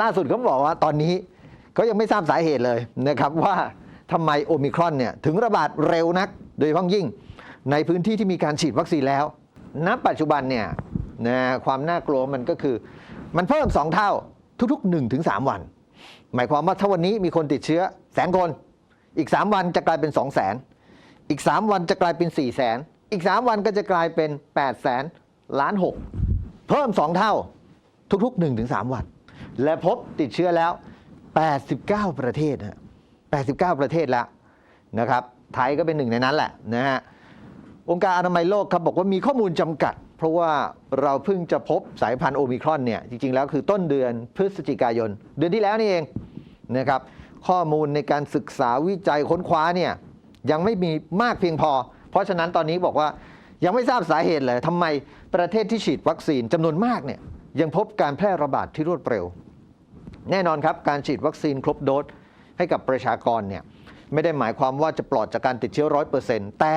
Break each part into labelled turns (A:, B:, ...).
A: ล่าสุดเขาบอกว่าตอนนี้เขายังไม่ทราบสาเหตุเลยนะครับว่าทำไมโอมิครอนเนี่ยถึงระบาดเร็วนัก โดยเฉพาะยิ่งในพื้นที่ที่มีการฉีดวัคซีนแล้ว ณ ปัจจุบันเนี่ยนะความน่ากลัวมันก็คือ มันเพิ่ม 2 เท่าทุกๆ1-3วัน หมายความว่าถ้าวันนี้มีคนติดเชื้อแสนคน อีก 3 วันจะกลายเป็น 2 0 0 0 0 0อีก 3 วันจะกลายเป็น 4 0 0 0 0 0อีก 3 วันก็จะกลายเป็น8 0 0 0 0 0ล้าน6เพิ่ม 2 เท่าทุกๆ1-3วัน และพบติดเชื้อแล้ว 89 ประเทศฮะ89 ประเทศแล้วนะครับ ไทยก็เป็นหนึ่งในนั้นแหละนะฮะ องค์การอนามัยโลกครับบอกว่ามีข้อมูลจำกัด เพราะว่าเราเพิ่งจะพบสายพันธุ์โอมิครอนเนี่ย จริง ๆ แล้วคือต้นเดือนพฤศจิกายน เดือนที่แล้วนี่เองนะครับ ข้อมูลในการศึกษาวิจัยค้นคว้าเนี่ยยังไม่มีมากเพียงพอ เพราะฉะนั้นตอนนี้บอกว่ายังไม่ทราบสาเหตุเลยทำไมประเทศที่ฉีดวัคซีนจำนวนมากเนี่ยยังพบการแพร่ระบาดที่รวดเร็ว แน่นอนครับการฉีดวัคซีนครบโดสให้กับประชากรเนี่ยไม่ได้หมายความว่าจะปลอดจากการติดเชื้อร้อยเปอร์เซ็นต์แต่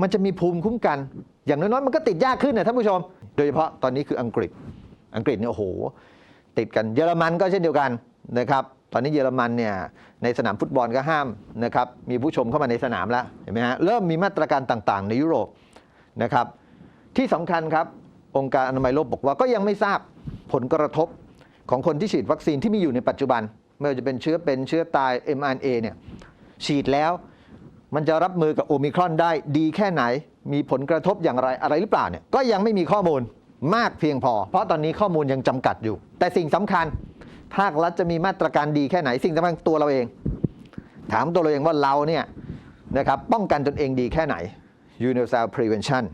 A: มันจะมีภูมิคุ้มกัน อย่างน้อยๆมันก็ติดยากขึ้นนะท่านผู้ชม โดยเฉพาะตอนนี้คืออังกฤษอังกฤษเนี่ยโอ้โห ติดกันเยอรมันก็เช่นเดียวกันนะครับตอนนี้เยอรมันเนี่ยในสนามฟุตบอลก็ห้ามนะครับมีผู้ชมเข้ามาในสนามแล้วเห็นไหมฮะเริ่มมีมาตรการต่างๆ ในยุโรปนะครับที่สำคัญครับองค์การอนามัยโลกบอกว่าก็ยังไม่ทราบผลกระทบ ของคนที่ฉีดวัคซีนที่มีอยู่ในปัจจุบัน ไม่ว่าจะเป็นเชื้อเป็นเชื้อตาย mRNA เนี่ยฉีดแล้วมันจะรับมือกับโอมิครอนได้ดีแค่ไหน มีผลกระทบอย่างไรอะไรหรือเปล่าเนี่ยก็ยังไม่มีข้อมูลมากเพียงพอ เพราะตอนนี้ข้อมูลยังจำกัดอยู่ แต่สิ่งสำคัญ ภาครัฐจะมีมาตรการดีแค่ไหน สิ่งสำคัญตัวเราเอง ถามตัวเราเองว่าเราเนี่ยนะครับป้องกันตนเองดีแค่ไหน Universal Prevention